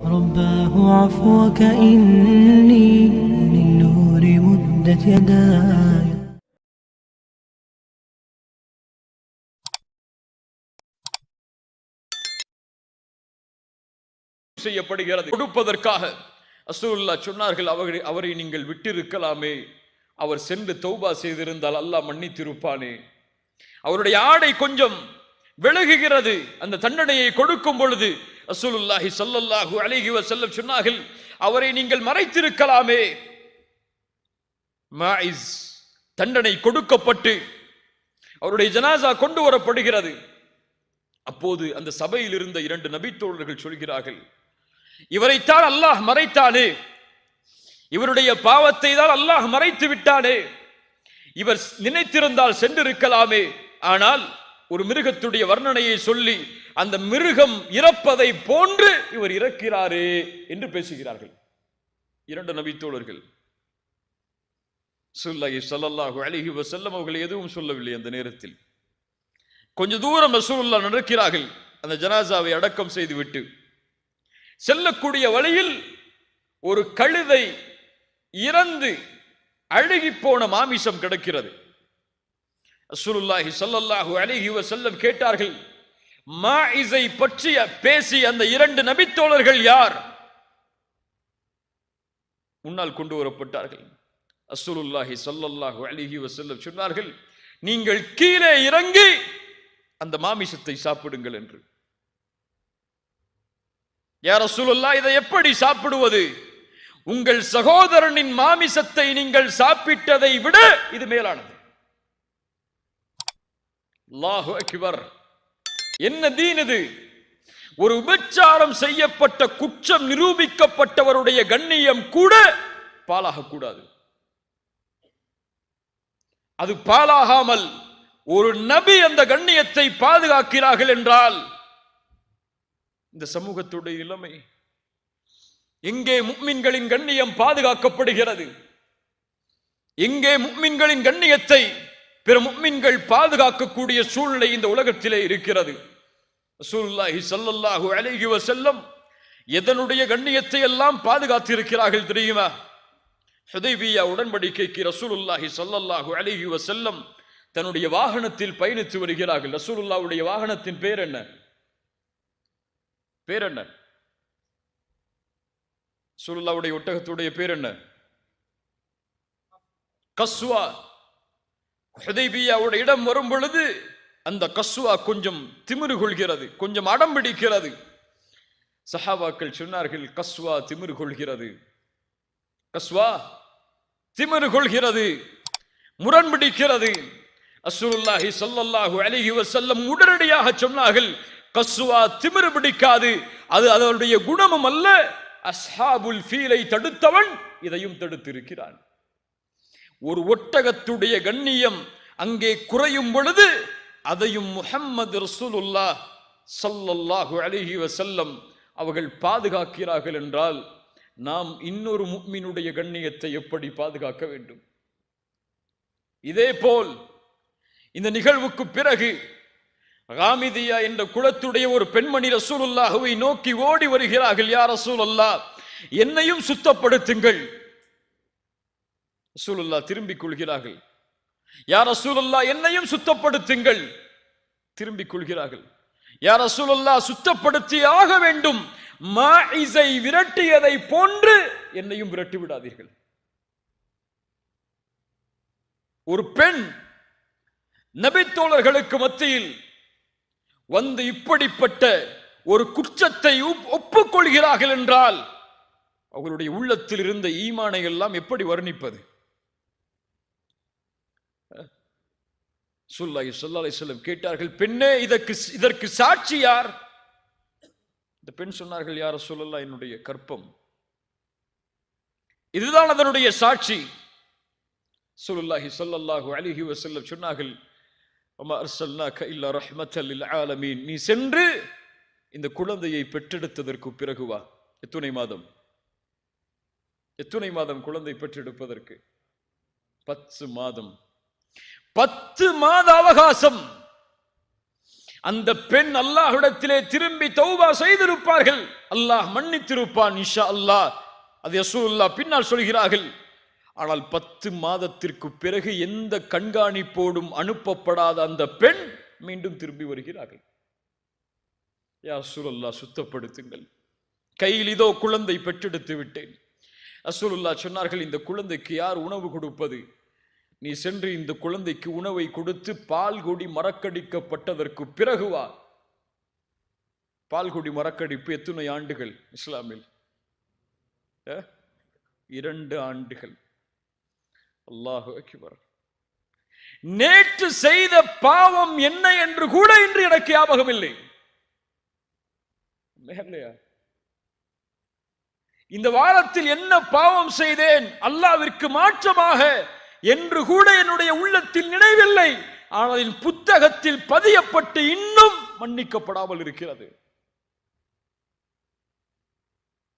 رباه عفوك إني للنور مدت يداي செய்யப்படுகிறது கொடுப்பதற்காக அசூலுல்லா சொன்னார்கள் அவரை அவரை நீங்கள் விட்டிருக்கலாமே அவர் சென்று தௌபா செய்திருந்தால் அல்லாஹ் மன்னித்திருப்பானே அவருடைய ஆடை கொஞ்சம் விலகுகிறது அந்த தண்டனையை கொடுக்கும் பொழுது ரசூலுல்லாஹி சல்லல்லாஹு அலிஹி வசல்லம் சொன்னார்கள் அவரை நீங்கள் மறைத்திருக்கலாமே. மாயிஸ் தண்டனை கொடுக்கப்பட்டு அவருடைய ஜனாசா கொண்டு வரப்படுகிறது. அப்போது அந்த சபையில் இருந்த இரண்டு நபித்தோழர்கள் சொல்கிறார்கள் இவரைத்தான் அல்லாஹ் மறைத்தானே. இவருடைய பாவத்தை தான் அல்லாஹ் மறைத்து விட்டானே. இவர் நினைத்திருந்தால் சென்றிருக்கலாமே. ஆனால் ஒரு மிருகத்துடைய வர்ணனையை சொல்லி அந்த மிருகம் இறப்பதை போன்று இவர் இறக்கிறாரே என்று பேசுகிறார்கள். இரண்டு நபித்தோழர்கள். சுல்லாஹி சல்லல்லாஹு அழகி செல்லம் அவர்கள் எதுவும் சொல்லவில்லை அந்த நேரத்தில். கொஞ்ச தூரம் ரசூலுல்லாஹ் நடக்கிறார்கள். அந்த ஜனாசாவை அடக்கம் செய்துவிட்டு செல்லக்கூடிய வழியில் ஒரு கழுதை இறந்து அழுகி போன மாமிசம் கிடக்கிறது. ரசூலுல்லாஹி சல்லல்லாஹு அலைஹி செல்லம் கேட்டார்கள் மாஇஸை பற்றி பேசி அந்த இரண்டு நபித்தோழர்கள் யார்? முன்னால் கொண்டு வரப்பட்டார்கள். அசுலுல்லாஹி ஸல்லல்லாஹு அலிஹி வசல்லம் சொன்னார்கள் நீங்கள் கீழே இறங்கி அந்த மாமிசத்தை சாப்பிடுங்கள் என்று. யார் அசுலுல்லா இதை எப்படி சாப்பிடுவது? உங்கள் சகோதரனின் மாமிசத்தை நீங்கள் சாப்பிட்டதை விட இது மேலானது. அல்லாஹு அக்பர். என்ன தீன் இது? ஒரு விபச்சாரம் செய்யப்பட்ட குற்றம் நிரூபிக்கப்பட்டவருடைய கண்ணியம் கூட பாலாக கூடாது அது பாலாகாமல் ஒரு நபி அந்த கண்ணியத்தை பாதுகாக்கிறார்கள் என்றால் இந்த சமூகத்துடைய நிலைமை எங்கே முக்மின்களின் கண்ணியம் பாதுகாக்கப்படுகிறது? எங்கே முக்மின்களின் கண்ணியத்தை பிற முக்மின்கள் பாதுகாக்கக்கூடிய சூழ்நிலை இந்த உலகத்திலே இருக்கிறது? ரசூலுல்லாஹி சல்லல்லாஹு அலைஹி வசல்லம் எதனுடைய கண்ணியத்தை எல்லாம் பாதுகாத்திருக்கிறார்கள் தெரியுமா? ஹுதைபியா உடன்படிக்கைக்கு ரசூலுல்லாஹி சல்லல்லாஹு அலைஹி வசல்லம் தன்னுடைய வாகனத்தில் பயணித்து வருகிறார்கள். ரசூலுல்லாவுடைய வாகனத்தின் பேர் என்ன? பேர் என்ன? ரசூலுல்லாவுடைய ஒட்டகத்துடைய பேர் என்ன? கஸ்வா. ஹுதைபியாவுடைய இடம் வரும் பொழுது அந்த கஸ்வா கொஞ்சம் திமிரு கொள்கிறது கொஞ்சம் அடம் பிடிக்கிறது. சஹாபாக்கள் சொன்னார்கள் கஸ்வா திமிரு கொள்கிறது கஸ்வா திமிரு கொள்கிறது முரண்பிடிக்கிறது அஸ்ஸலுல்லாஹி சொல்லல்லாஹு அலிஹி வசல்லம் உடனடியாக சொன்னார்கள் கஸ்வா திமிரு பிடிக்காது அது அதனுடைய குணமும் அல்ல. அஸ்ஹாபுல் ஃபீலை தடுத்தவன் இதையும் தடுத்திருக்கிறான். ஒரு ஒட்டகத்துடைய கண்ணியம் அங்கே குறையும் பொழுது அதையும் முஹம்மது ரசூலுல்லா சல்லல்லாஹு அலிஹி வசல்லம் அவர்கள் பாதுகாக்கிறார்கள் என்றால் நாம் இன்னொரு முக்மினுடைய கண்ணியத்தை எப்படி பாதுகாக்க வேண்டும்? இதே போல் இந்த நிகழ்வுக்கு பிறகு ராமிதியா என்ற குலத்துடைய ஒரு பெண்மணி ரசூலுல்லாஹுவை நோக்கி ஓடி வருகிறார்கள் யார் ரசூலுல்லா என்னையும் சுத்தப்படுத்துங்கள். ரசூலுல்லா திரும்பிக் கொள்கிறார்கள். யார் ரசூலுல்லா என்னையும் சுத்தப்படுத்துங்கள். திரும்பிக் கொள்கிறார்கள். யார் ரசூலுல்லா சுத்தப்படுத்தி ஆக வேண்டும். மாஇஸை விரட்டியதை போன்று என்னையும் விரட்டி விடாதீர்கள். ஒரு பெண் நபித்தோழர்களுக்கு மத்தியில் வந்து இப்படிப்பட்ட ஒரு குற்றத்தை ஒப்புக்கொள்கிறார்கள் என்றால் அவர்களுடைய உள்ளத்தில் இருந்த ஈமானை எல்லாம் எப்படி வர்ணிப்பது? சுல்லாஹி ஸல்லல்லாஹு அலைஹி கேட்டார்கள் பெண்ணே இதற்கு இதற்கு சாட்சி யார்? இந்த பெண் சொன்னார்கள் யார சொல்லலாம் என்னுடைய கற்பம். இதுதான் அதனுடைய சாட்சி. சுல்லாஹி சொல்லல்லாஹு அலிஹி வசல்லம் சொன்னார்கள் இல்லா ரஹ்மத்தல் ஆலமீன். நீ சென்று இந்த குழந்தையை பெற்றெடுத்ததற்கு பிறகு வா. எத்துணை மாதம். எத்துணை மாதம் குழந்தை பெற்றெடுப்பதற்கு பத்து மாதம். பத்து மாத அவகாசம். அந்த பெண் அல்லாஹ்விடத்திலே திரும்பி தௌபா செய்திருப்பார்கள். அல்லாஹ் மன்னித்திருப்பான் இஷா அல்லாஹ் அது யசூல்லா பின்னால் சொல்கிறார்கள். ஆனால் பத்து மாதத்திற்கு பிறகு எந்த கண்காணிப்போடும் அனுப்பப்படாத அந்த பெண் மீண்டும் திரும்பி வருகிறார்கள். யா ரசூலுல்லாஹ் சுத்தப்படுத்துங்கள். கையில் இதோ குழந்தை பெற்றெடுத்து விட்டேன். ரசூலுல்லா சொன்னார்கள் இந்த குழந்தைக்கு யார் உணவு கொடுப்பது? நீ சென்று இந்த குழந்தைக்கு உணவை கொடுத்து பால்குடி மறக்கடிக்கப்பட்டதற்கு பிறகு வா. பால்குடி மறக்கடிப்பு எத்தனை ஆண்டுகள் இஸ்லாமில்? இரண்டு ஆண்டுகள். அல்லாஹு அக்பர். நேற்று செய்த பாவம் என்ன என்று கூட இன்று எனக்கு ஞாபகம் இல்லை. இந்த வாரத்தில் என்ன பாவம் செய்தேன்? அல்லாவிற்கு மாற்றமாக என்று கூட என்னுடைய உள்ளத்தில் நினைவில்லை. ஆனால் என் புத்தகத்தில் பதியப்பட்டு இன்னும் மன்னிக்கப்படாமல் இருக்கிறது.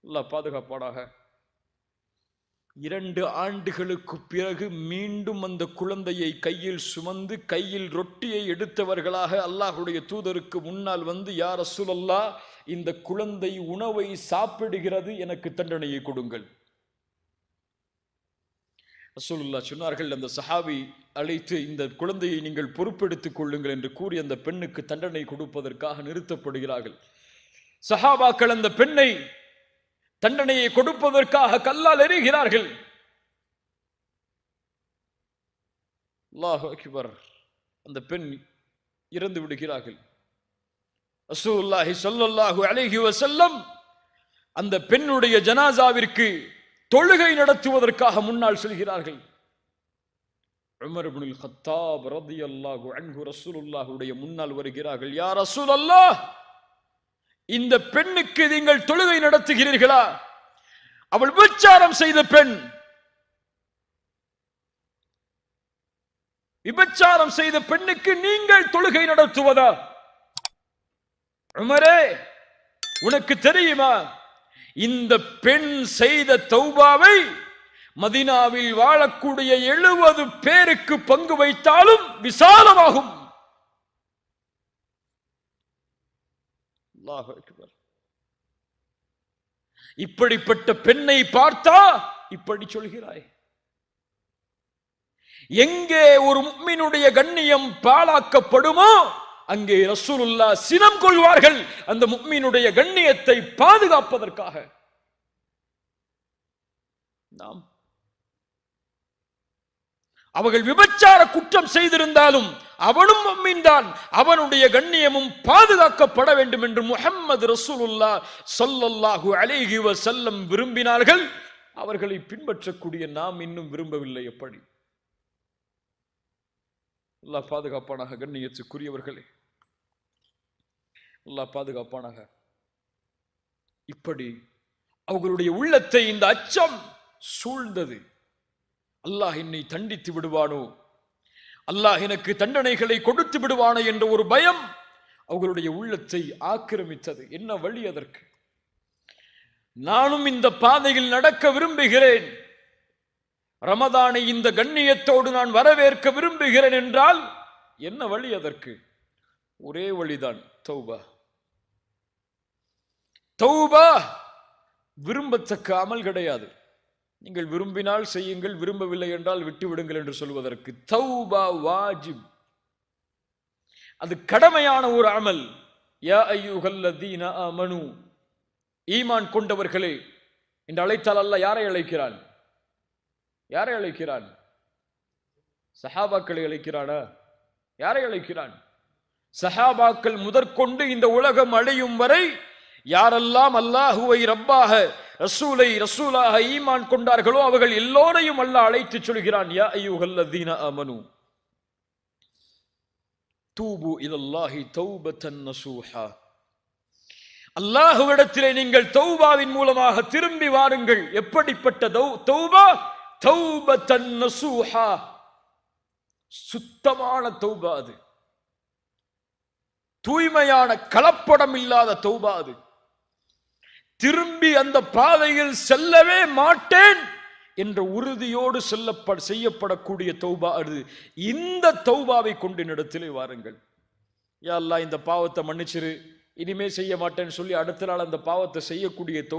அல்லாஹ் பாதுகாப்பாடாக இரண்டு ஆண்டுகளுக்கு பிறகு மீண்டும் அந்த குழந்தையை கையில் சுமந்து கையில் ரொட்டியை எடுத்தவர்களாக அல்லாஹுடைய தூதருக்கு முன்னால் வந்து யார் அசுலல்லா இந்த குழந்தை உணவை சாப்பிடுகிறது எனக்கு தண்டனையை கொடுங்கள். ரசூலுல்லா சொன்னார்கள் அந்த சஹாபி அழைத்து இந்த குழந்தையை நீங்கள் பொறுப்பெடுத்துக் கொள்ளுங்கள் என்று கூறி அந்த பெண்ணுக்கு தண்டனை கொடுப்பதற்காக நிறுத்தப்படுகிறார்கள். சஹாபாக்கள் அந்த பெண்ணை தண்டனையை கொடுப்பதற்காக கல்லால் எறிகிறார்கள். அல்லாஹ் அந்த பெண் இறந்து விடுகிறார்கள். ரசூலுல்லாஹி ஸல்லல்லாஹு அலைஹி வஸல்லம் அந்த பெண்ணுடைய ஜனாசாவிற்கு தொழுகை நடத்துவதற்காக முன்னால் செல்கிறார்கள். உமர் இப்னுல் கத்தாப் ரலியல்லாஹு அன்ஹு ரசூலுல்லாஹுடைய முன்னால் வருகிறார்கள். யா ரசூலல்லாஹ் இந்த பெண்ணுக்கு நீங்கள் தொழுகை நடத்துகிறீர்களா? அவள் விபச்சாரம் செய்த பெண். விபச்சாரம் செய்த பெண்ணுக்கு நீங்கள் தொழுகை நடத்துவதா? உமரே உனக்கு தெரியுமா? இந்த பெண் செய்த தௌபாவை மதினாவில் வாழக்கூடிய எழுபது பேருக்கு பங்கு வைத்தாலும் விசாலமாகும். இப்படிப்பட்ட பெண்ணை பார்த்தா இப்படி சொல்கிறாய். எங்கே ஒரு முக்மினுடைய கண்ணியம் பாழாக்கப்படுமோ அங்கே ரசூலுல்லா சினம் கொள்வார்கள். அந்த முக்மீனுடைய கண்ணியத்தை பாதுகாப்பதற்காக. நாம் அவர்கள் விபச்சார குற்றம் செய்திருந்தாலும் அவனும் மும்மின்தான் அவனுடைய கண்ணியமும் பாதுகாக்கப்பட வேண்டும் என்று முஹம்மது ரசூலுல்லா சொல்லல்லாஹு அலேஹி வசல்லம் விரும்பினார்கள். அவர்களை பின்பற்றக்கூடிய நாம் இன்னும் விரும்பவில்லை எப்படி? அல்லாஹ் பாதுகாப்பானாக கண்ணியத்துக்குரியவர்களே. அல்லாஹ் பாதுகாப்பானாக. இப்படி அவர்களுடைய உள்ளத்தை இந்த அச்சம் சூழ்ந்தது. அல்லாஹ் என்னை தண்டித்து விடுவானோ? அல்லாஹ் எனக்கு தண்டனைகளை கொடுத்து விடுவானோ என்ற ஒரு பயம் அவர்களுடைய உள்ளத்தை ஆக்கிரமித்தது. என்ன வழி அதற்கு? நானும் இந்த பாதையில் நடக்க விரும்புகிறேன். ரமதானை இந்த கண்ணியத்தோடு நான் வரவேற்க விரும்புகிறேன் என்றால் என்ன வழி அதற்கு? ஒரே வழிதான் தௌபா. தௌபா விரும்பத்தக்க அமல் கிடையாது. நீங்கள் விரும்பினால் செய்யுங்கள் விரும்பவில்லை என்றால் விட்டுவிடுங்கள் என்று சொல்வதற்கு தௌபா வாஜிப். அது கடமையான ஒரு அமல். யா ஐயுகல்லதீன ஆமனு. ஈமான் கொண்டவர்களே என்று அழைத்தால் அல்ல யாரை அழைக்கிறான்? யாரை அழைக்கிறான்? சஹாபாக்களை அழைக்கிறானா? யாரை அழைக்கிறான்? சஹாபாக்கள் முதற்கொண்டு இந்த உலகம் அழியும் வரை யாரெல்லாம் அல்லாஹுவை ரப்பாக ரசூலை ரசூலாக ஈமான் கொண்டார்களோ அவர்கள் எல்லோரையும் அல்லாஹ் அழைத்து சொல்கிறான் யா ஐயுகல்லதீன அமனு தூபு இதல்லாஹி தௌபத்தன் நசூஹா. அல்லாஹுவிடத்திலே நீங்கள் தௌபாவின் மூலமாக திரும்பி வாருங்கள். எப்படிப்பட்ட தௌ- தௌபா? சுத்தமான தௌபா அது. தூய்மையான கலப்படம் இல்லாத தௌபா அது. திரும்பி அந்த பாதையில் செல்லவே மாட்டேன் என்ற உறுதியோடு செல்லப்பட செய்யப்படக்கூடிய தௌபா அது. இந்த தௌபாவை கொண்டு இடத்திலே வாருங்கள். யா இந்த பாவத்தை மன்னிச்சிரு. இனிமே செய்ய மாட்டேன்னு சொல்லி அடுத்த நாள் அந்த பாவத்தை செய்யக்கூடிய தௌ